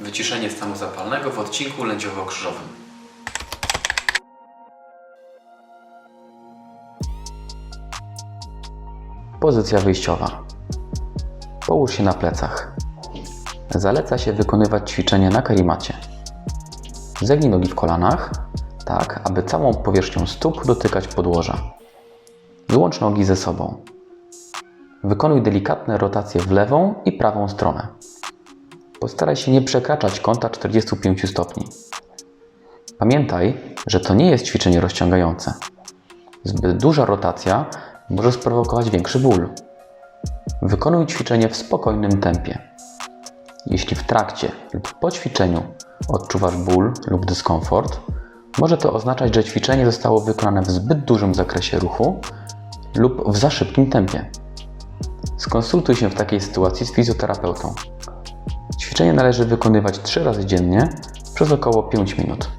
Wyciszenie stanu zapalnego w odcinku lędźowo-krzyżowym. Pozycja wyjściowa. Połóż się na plecach. Zaleca się wykonywać ćwiczenie na karimacie. Zegnij nogi w kolanach, tak aby całą powierzchnią stóp dotykać podłoża. Wyłącz nogi ze sobą. Wykonuj delikatne rotacje w lewą i prawą stronę. Postaraj się nie przekraczać kąta 45 stopni. Pamiętaj, że to nie jest ćwiczenie rozciągające. Zbyt duża rotacja może sprowokować większy ból. Wykonuj ćwiczenie w spokojnym tempie. Jeśli w trakcie lub po ćwiczeniu odczuwasz ból lub dyskomfort, może to oznaczać, że ćwiczenie zostało wykonane w zbyt dużym zakresie ruchu lub w za szybkim tempie. Skonsultuj się w takiej sytuacji z fizjoterapeutą. Ćwiczenie należy wykonywać 3 razy dziennie przez około 5 minut.